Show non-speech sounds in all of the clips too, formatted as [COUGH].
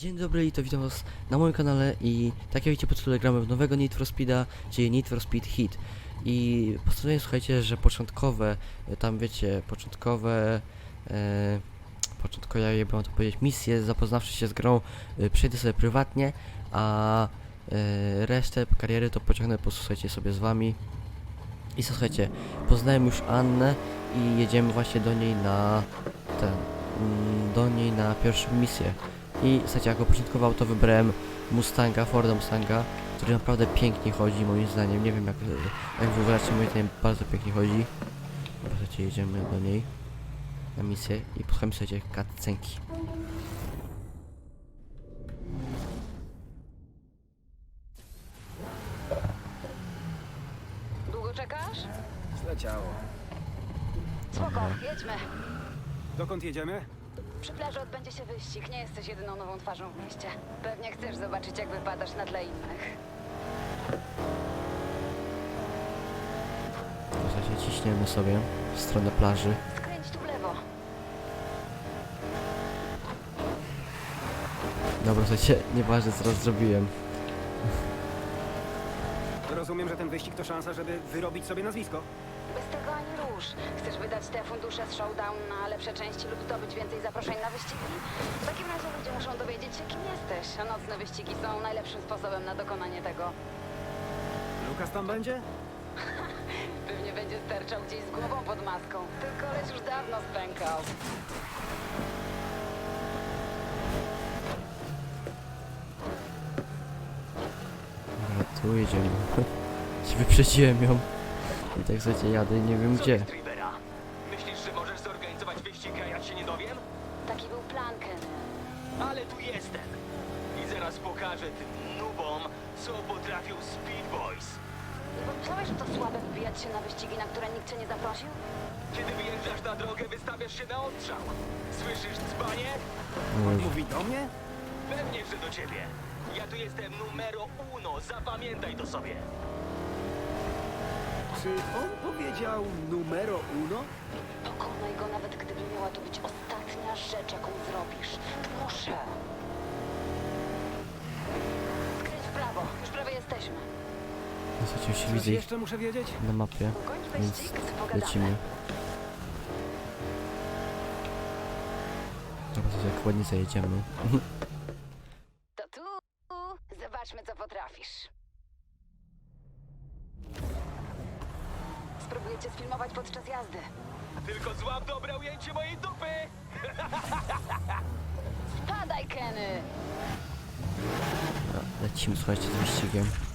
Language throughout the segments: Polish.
Dzień dobry i to witam was na moim kanale i tak jak widzicie po tytule gramy w nowego Need for Speeda, czyli Need for Speed Hit. I postanowiłem słuchajcie, że początkowe, e, tam wiecie, początkowe, e, początkowe, jakby mam to powiedzieć, misje, zapoznawszy się z grą, e, przejdę sobie prywatnie, a e, resztę kariery to pociągnę po prostu, słuchajcie sobie z wami. I słuchajcie, poznałem już Annę i jedziemy właśnie do niej na ten, mm, do niej na pierwszą misję. I słuchajcie, jako początkowo auto wybrałem Mustanga, Forda Mustanga, który naprawdę pięknie chodzi moim zdaniem. Nie wiem jak, jak wy uważacie, moim zdaniem bardzo pięknie chodzi. Słuchajcie, jedziemy do niej na misję i posłuchajmy słuchajcie cutscenki. Długo czekasz? Zleciało. Spoko, jedźmy. Dokąd jedziemy? Przy plaży odbędzie się wyścig. Nie jesteś jedyną nową twarzą w mieście. Pewnie chcesz zobaczyć, jak wypadasz na tle innych. Słuchajcie, ciśniemy sobie w stronę plaży. Skręć tu w lewo. Dobra, słuchajcie, nieważne co raz zrobiłem. Rozumiem, że ten wyścig to szansa, żeby wyrobić sobie nazwisko. Bez tego ani rusz. Chcesz wydać te fundusze z showdown na lepsze części lub zdobyć więcej zaproszeń na wyścigi? W takim razie ludzie muszą dowiedzieć się, kim jesteś. A nocne wyścigi są najlepszym sposobem na dokonanie tego. Lukas tam będzie? [LAUGHS] Pewnie będzie sterczał gdzieś z głową pod maską. Ten koleś już dawno spękał. Dobra, tu jedziemy. [LAUGHS] Ci Wyprzedziłem ją. I tak słuchajcie, jadę i nie wiem Co gdzie. Myślisz, że możesz zorganizować wyścig, a ja się nie dowiem? Taki był plan, Kenny. Ale tu jestem. I zaraz pokażę tym nubom, co potrafią Speed Boys. Nie pomyślałeś, że to słabe wybijać się na wyścigi, na które nikt cię nie zaprosił? Kiedy wyjeżdżasz na drogę, wystawiasz się na odstrzał. Słyszysz dzbanie? O Jezu. Mówi do mnie? Pewnie, że do ciebie. Ja tu jestem numero uno, zapamiętaj to sobie. Czy on powiedział numero uno? Pokonaj go, nawet gdyby miała to być ostatnia rzecz, jaką zrobisz. Proszę. Skręć w prawo. Już prawie jesteśmy. Coś widzę ich jeszcze muszę wiedzieć? na mapie, Ukończ więc wyścig, pogadamy. lecimy. To jak ładnie zajedziemy. [LAUGHS] Dobra, lecimy, słuchajcie, z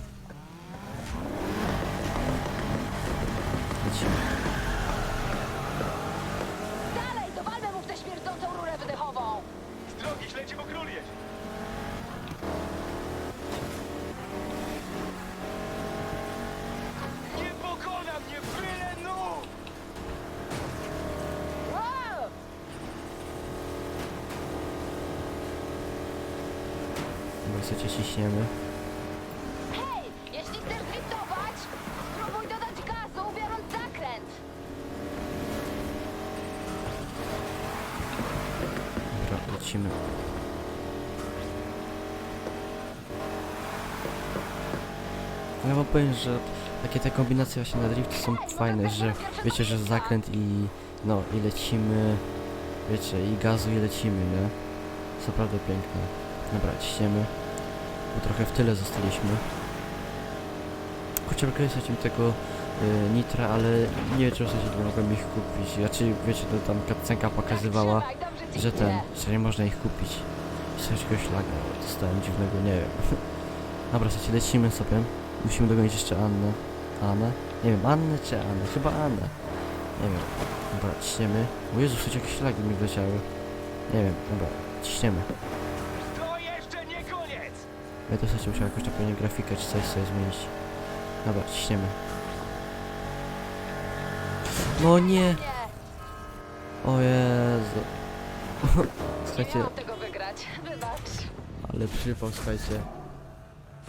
lecimy. Ja wam powiem, że takie te kombinacje właśnie na drift są fajne, że wiecie, że zakręt i no i lecimy, wiecie, i gazu i lecimy, nie? Są naprawdę piękne. Dobra, ciśniemy, bo trochę w tyle zostaliśmy. Chociaż kiedyś mi tego y, nitra, ale nie wiem, czy w sensie nie mogłem ich kupić. Znaczy, wiecie, to tam kapcenka pokazywała, Tak, że ten, że nie można ich kupić. Coś jakiegoś laga dostałem dziwnego, nie wiem. [LAUGHS] Dobra, słuchajcie, lecimy sobie. Musimy dogonić jeszcze Annę. Annę? Nie wiem, Annę czy Annę? Chyba Annę. Nie wiem. Dobra, ciśniemy. O Jezu, słuchajcie, jakieś lagi mi wleciały. Nie wiem, dobra, ciśniemy. To jeszcze nie koniec! Ja to słuchajcie, musiałem jakoś tam pewnie grafikę czy coś sobie zmienić. Dobra, ciśniemy. No nie! Nie, O Jezu. [LAUGHS] nie Słuchajcie, miałam tego wygrać. Wybacz. ale przypał, słuchajcie.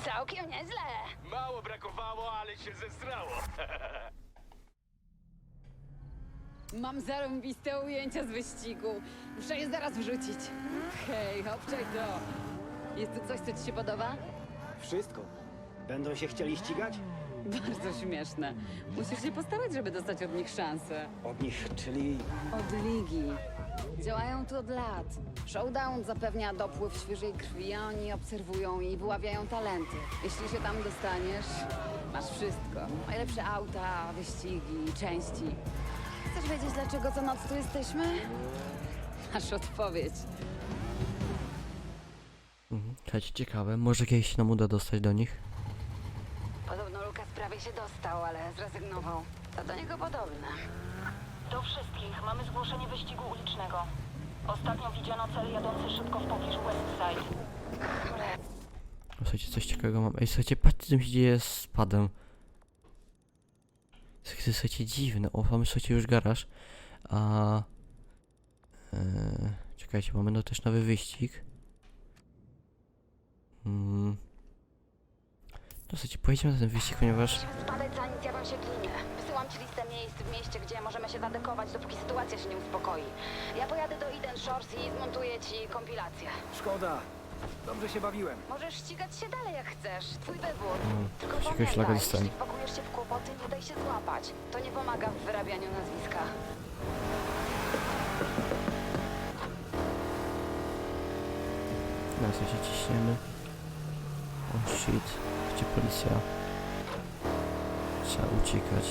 Całkiem nieźle. Mało brakowało, ale się zesrało. [LAUGHS] Mam zarąbiste ujęcia z wyścigu. Muszę je zaraz wrzucić. Hej, obczaj to. Jest tu coś, co ci się podoba? Wszystko. Będą się chcieli ścigać? [LAUGHS] Bardzo śmieszne. Musisz się postarać, żeby dostać od nich szansę. Od nich, czyli... Od ligi. Działają tu od lat. Showdown zapewnia dopływ świeżej krwi, a oni obserwują i wyławiają talenty. Jeśli się tam dostaniesz, masz wszystko. Najlepsze auta, wyścigi, części. Chcesz wiedzieć, dlaczego co noc tu jesteśmy? Masz odpowiedź. Mhm. Słuchajcie, ciekawe. Może kiedyś się nam uda dostać do nich? Prawie się dostał, ale zrezygnował. To do niego podobne. Do wszystkich mamy zgłoszenie wyścigu ulicznego. Ostatnio widziano cel jadący szybko w pobliżu Westside. Słuchajcie, coś ciekawego mam. Ej, słuchajcie, patrzcie, co mi się dzieje z padem. To jest, słuchajcie, dziwne. O, mamy, słuchajcie, już garaż. A... E, czekajcie, mamy no też nowy wyścig. Mm. No, słuchajcie, pojedziemy na ten wyścig, ponieważ... Musimy zbadać za inicjawą się ginie. Wysyłam ci listę miejsc w mieście, gdzie możemy się zadekować, dopóki sytuacja się nie uspokoi. Ja pojadę do Eden Shores i zmontuję ci kompilację. Szkoda. Dobrze się bawiłem. Możesz ścigać się dalej jak chcesz. Twój wybór. Mm, Tylko jakiegoś pamiętaj, jeśli wpakujesz się w kłopoty, nie daj się złapać. To nie pomaga w wyrabianiu nazwiska. No, słuchajcie, ciśniemy. O shit, gdzie policja? Trzeba uciekać.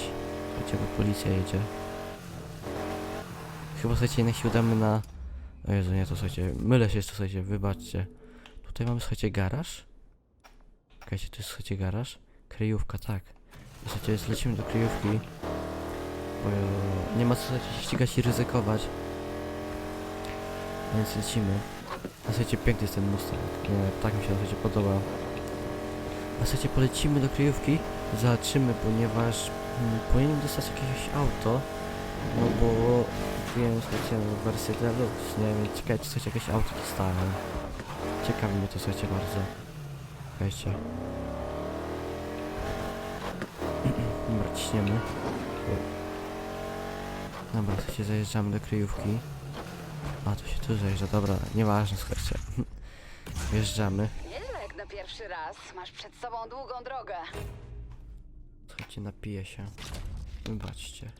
Słuchajcie, policja jedzie. Chyba, słuchajcie, jednak się udamy na... O Jezu, nie, to słuchajcie, mylę się, to słuchajcie, wybaczcie. Tutaj mamy, słuchajcie, garaż. Czekajcie, to jest, słuchajcie, garaż. Kryjówka, tak. Słuchajcie, jest, lecimy do kryjówki. Bo nie ma co, słuchajcie, się ścigać i ryzykować. Więc lecimy. A słuchajcie, piękny jest ten Mustang. Nie, tak mi się słuchajcie podoba. A słuchajcie, polecimy do kryjówki, zobaczymy, ponieważ mm, powinienem dostać jakieś auto, no bo kupiłem, słuchajcie, no, wersję Deluxe, nie wiem, ciekawe, czy coś jakieś auto dostałem. Ciekawi mnie to, słuchajcie, bardzo. Słuchajcie. [CLEARS THROAT] Dobra, ciśniemy. Dobra, słuchajcie, zajeżdżamy do kryjówki. A, tu się tu zajeżdża, dobra, nieważne, słuchajcie. [LAUGHS] Wjeżdżamy. Pierwszy raz. Masz przed sobą długą drogę. Słuchajcie, napiję się. Wybaczcie.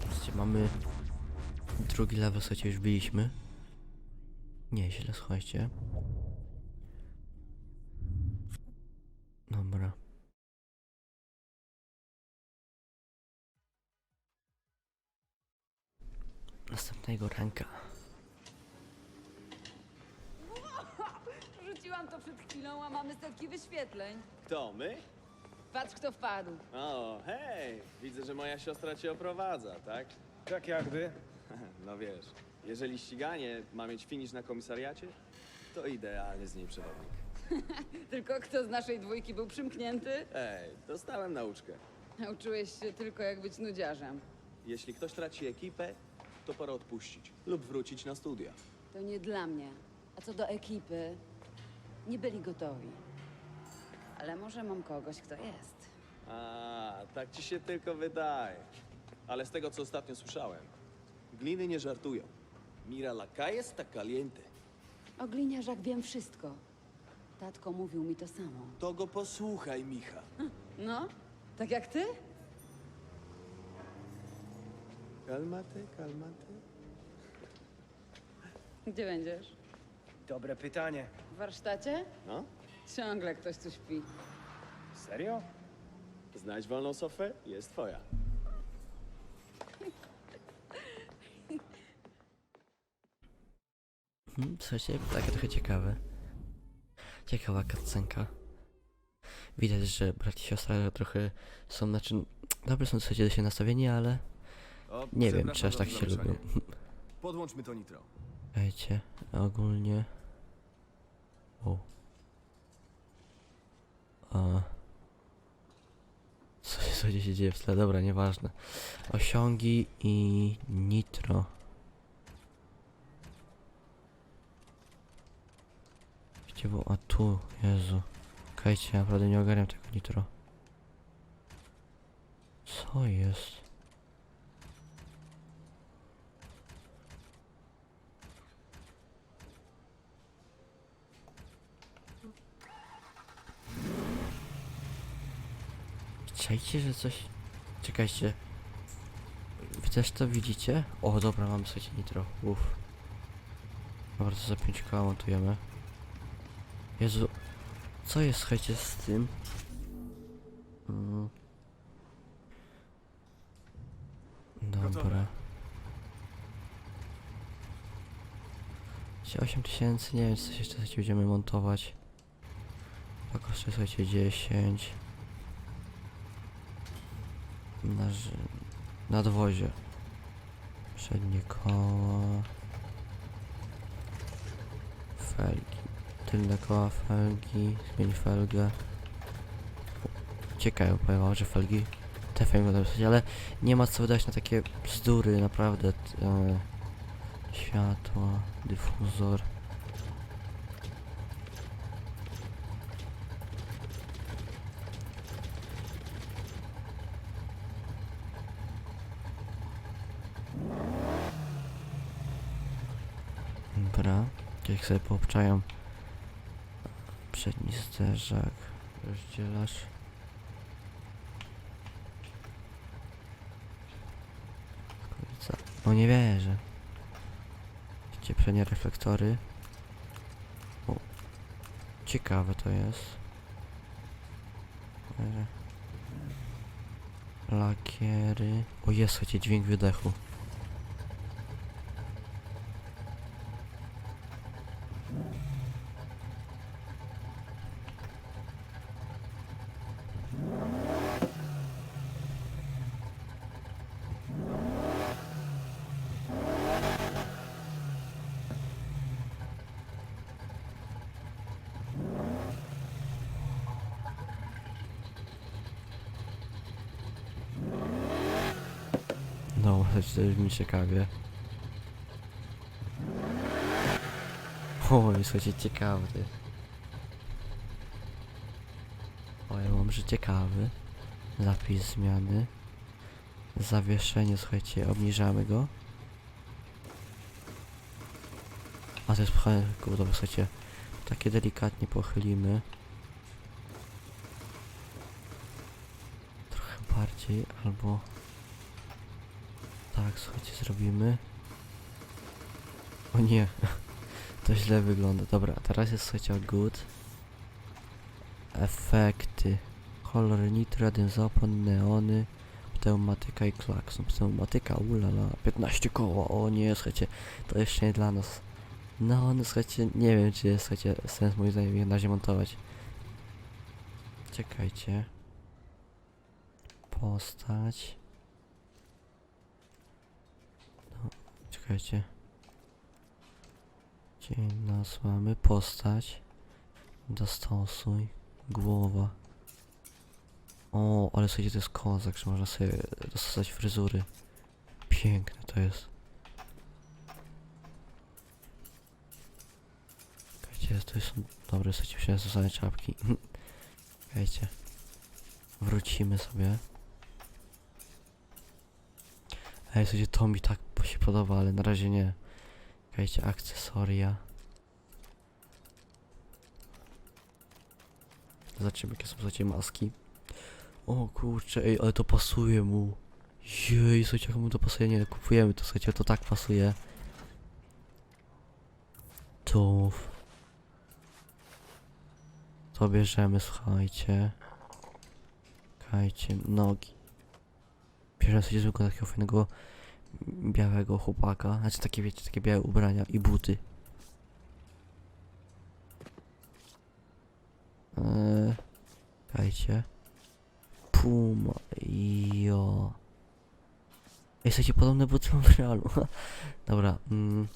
Słuchajcie, mamy drugi level, słuchajcie, już byliśmy. Nieźle, słuchajcie. Dobra. Następnego ranka. Rzuciłam to przed chwilą, a mamy setki wyświetleń. Kto, my? Patrz, kto wpadł. O, hej! Widzę, że moja siostra cię oprowadza, tak? Tak jakby. [LAUGHS] No wiesz, jeżeli ściganie ma mieć finisz na komisariacie, to idealny z niej przewodnik. [LAUGHS] Tylko kto z naszej dwójki był przymknięty? Ej, dostałem nauczkę. Nauczyłeś się tylko, jak być nudziarzem. Jeśli ktoś traci ekipę, to pora odpuścić lub wrócić na studia. To nie dla mnie. A co do ekipy, nie byli gotowi. Ale może mam kogoś, kto jest. A, tak ci się tylko wydaje. Ale z tego, co ostatnio słyszałem, gliny nie żartują. Mira la calle está caliente. O gliniarzach wiem wszystko. Tatko mówił mi to samo. To go posłuchaj, Micha. No, tak jak ty? Kalmate, kalmate. Gdzie będziesz? Dobre pytanie. W warsztacie? No? Ciągle ktoś tu śpi. Serio? Znajdź wolną sofę, jest twoja. Hmm, słuchajcie, takie trochę ciekawe. Ciekawa cutscenka. Widać, że brat i siostra trochę są, znaczy, dobre są słuchajcie do siebie nastawieni, ale O, nie wiem, przepraszam czy aż za tak się lubią. [LAUGHS] Podłączmy to nitro. Słuchajcie, ogólnie... O. A... Co się, co się dzieje w tle? Dobra, nieważne. Osiągi i nitro. Gdzie było? A tu, Jezu. Kajcie, ja naprawdę nie ogarniam tego nitro. Co jest? Czajcie, że coś... Czekajcie. Wy też to widzicie? O, dobra, mamy słuchajcie nitro. Uff. Dobra, to za 5 koła montujemy. Jezu. Co jest, słuchajcie, z tym? Mm. Dobra. Gotowe. Słuchajcie, 8000, nie wiem, coś jeszcze będziemy montować. A kosztuje, słuchajcie, 10. Na, nadwozie. Przednie koła. Felgi. Tylne koła, felgi. Zmień felgę. Ciekawe, powiem wam, że felgi te felgi będą dostać, ale nie ma co wydać na takie bzdury, naprawdę. E, światła, dyfuzor. Dobra, jak sobie poobczają przedni zderzak, rozdzielacz. Skolica. No nie wierzę. Widzicie przednie reflektory. O, ciekawe to jest. Lakiery. O jest, słuchajcie, dźwięk wydechu. No, choć to już mi ciekawie. O, jest słuchajcie, ciekawy. O, ja mam, że ciekawy. Zapis zmiany. Zawieszenie, słuchajcie, obniżamy go. A to jest pchane, kurde, słuchajcie. Takie delikatnie pochylimy. Trochę bardziej, albo... Tak, słuchajcie, zrobimy. O nie, [LAUGHS] to źle wygląda. Dobra, teraz jest słuchajcie good. Efekty. Kolor nitro, zapon, neony, pneumatyka i klakson. Pneumatyka, ulala, 15 koła, o nie, słuchajcie, to jeszcze nie dla nas. No, no słuchajcie, nie wiem czy jest, słuchajcie, sens moim zdaniem je na razie montować. Czekajcie. Postać. Czekajcie. Dzień nas mamy. Postać. Dostosuj. Głowa. O, ale słuchajcie, to jest kozak, że można sobie dostosować fryzury. Piękne to jest. Czekajcie, to są dobre, słuchajcie, wziąłem stosowane czapki. [LAUGHS] Czekajcie. Wrócimy sobie. Ej, słuchajcie, to mi tak się podoba, ale na razie nie. Czekajcie, akcesoria. Zobaczymy, jakie są, słuchajcie, maski. O kurczę, ej, ale to pasuje mu. Jej, słuchajcie, jak mu to pasuje, nie, kupujemy to, słuchajcie, to tak pasuje. Tu. To bierzemy, słuchajcie. Czekajcie, nogi. Bierzemy sobie zwykłego takiego fajnego białego chłopaka. Znaczy takie wiecie, takie białe ubrania i buty. Eee, czekajcie. Puma. Jo. Słuchajcie, podobne buty w realu. [LAUGHS] Dobra. Mm.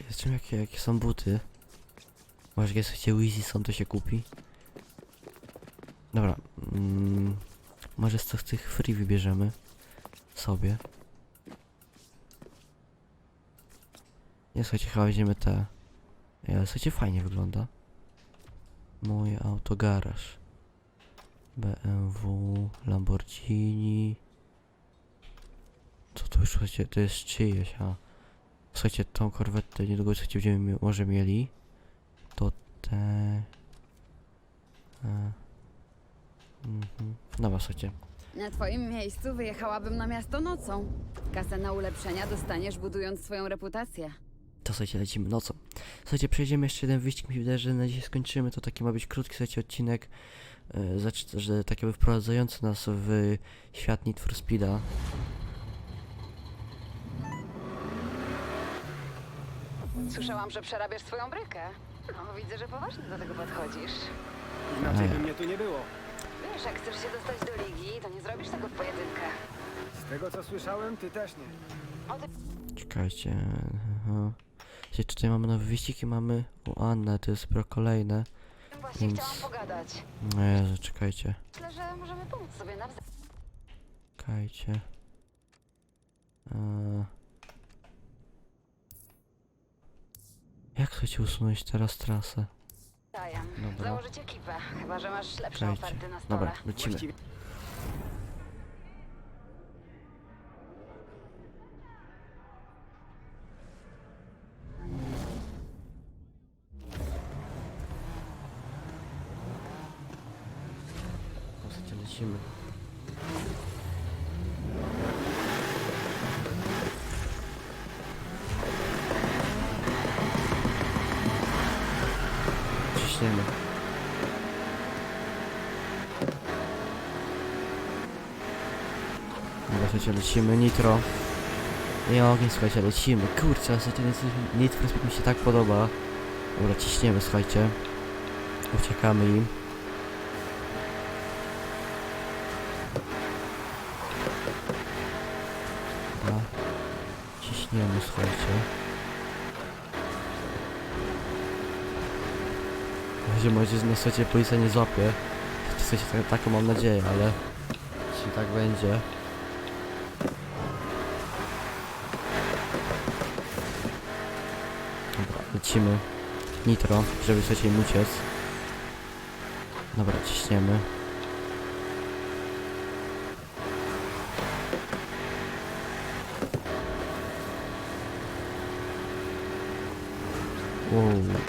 Zobaczymy jakie, jakie są buty. Może jak słuchajcie, Weezy są, to się kupi. Dobra. Mm, może z tych- tych free wybierzemy sobie. Nie, słuchajcie, chyba weźmiemy te. Ale słuchajcie, fajnie wygląda. Moje auto garaż. BMW, Lamborghini. Co to już, słuchajcie, to jest czyjeś, a... Słuchajcie, tą korwetę niedługo, słuchajcie, będziemy może mieli. To te... E, mhm. Dobra, słuchajcie. Na twoim miejscu wyjechałabym na miasto nocą. Kasę na ulepszenia dostaniesz budując swoją reputację. To słuchajcie, lecimy nocą. Słuchajcie, przejdziemy jeszcze jeden wyścig, mi się wydaje, że na dzisiaj skończymy. To taki ma być krótki, słuchajcie, odcinek. E, że taki jakby wprowadzający nas w świat Need for Speeda. Słyszałam, że przerabiasz swoją brykę. No, widzę, że poważnie do tego podchodzisz. Inaczej by mnie tu nie było. Wiesz, jak chcesz się dostać do ligi, to nie zrobisz tego w pojedynkę. Z tego co słyszałem, ty też nie. Czekajcie. Aha. Tutaj mamy nowe wyścigi, mamy u Annę, to jest pro kolejne. Właśnie Więc- chciałam pogadać. No Jezu, czekajcie. Myślę, że możemy pomóc sobie nawzajem. Czekajcie. Eee. Jak chcecie usunąć teraz trasę? Dobra. Założyć ekipę, chyba że masz lepsze oferty na stole. Dobra, lecimy. Właściwie lecimy. Słuchajcie, lecimy. Nitro. I ogień, słuchajcie, lecimy. Kurczę, ten Nitro mi się tak podoba. Dobra, ciśniemy, słuchajcie. Uciekamy im. Dobra. Ciśniemy, słuchajcie. Na razie może na słuchajcie policja nie złapie. W sensie tak, taką mam nadzieję, ale jeśli tak będzie. Lecimy. Nitro, żeby im uciec. Dobra, ciśniemy. Wow,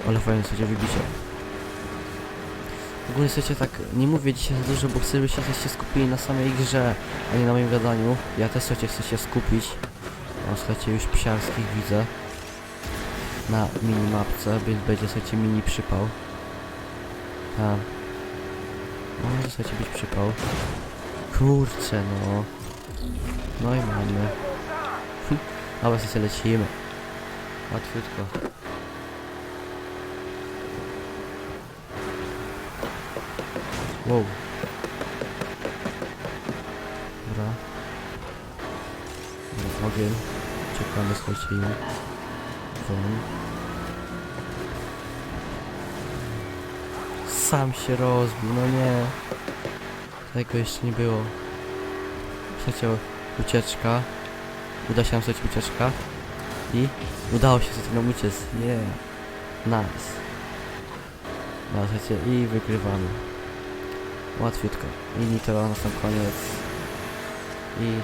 ale fajnie sobie wybicie. Ogólnie słuchajcie, tak nie mówię dzisiaj za dużo, bo chcę, żebyście się skupili na samej grze, a nie na moim gadaniu. Ja też słuchajcie, chcę się skupić. O, słuchajcie, już psiarskich widzę. Na minimapce, więc będzie słuchajcie mini przypał. Tam. No, może słuchajcie być przypał. Kurczę no. No i mamy. Dobra, słuchajcie, lecimy. Łatwiutko. Wow. Dobra. Dobra, ogień. Czekamy, słuchajcie, im. Sam się rozbił, no nie. Tego jeszcze nie było. Słuchajcie, ucieczka. Uda się nam słuchajcie ucieczka. I udało się sobie nam uciec. Nie. Nice. No, słuchajcie, i wygrywamy. Łatwiutko. I nitro na sam koniec. I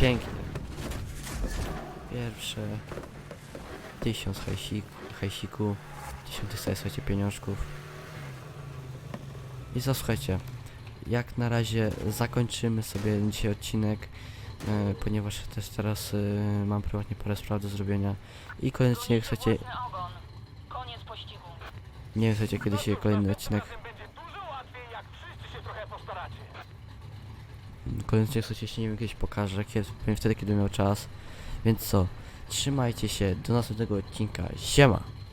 pięknie. Pierwsze tysiąc hajsik, hajsiku, tysiąc sobie, słuchajcie pieniążków. I zasłuchajcie, jak na razie zakończymy sobie dzisiaj odcinek, e, ponieważ też teraz e, mam prywatnie parę spraw do zrobienia. I odcinek, słuchajcie, nie wiem, słuchajcie, kiedy się kolejny odcinek odcinek słuchajcie, jeśli nie wiem, kiedyś pokażę, kiedy, wtedy, kiedy miał czas. Więc co, trzymajcie się, do następnego odcinka, siema!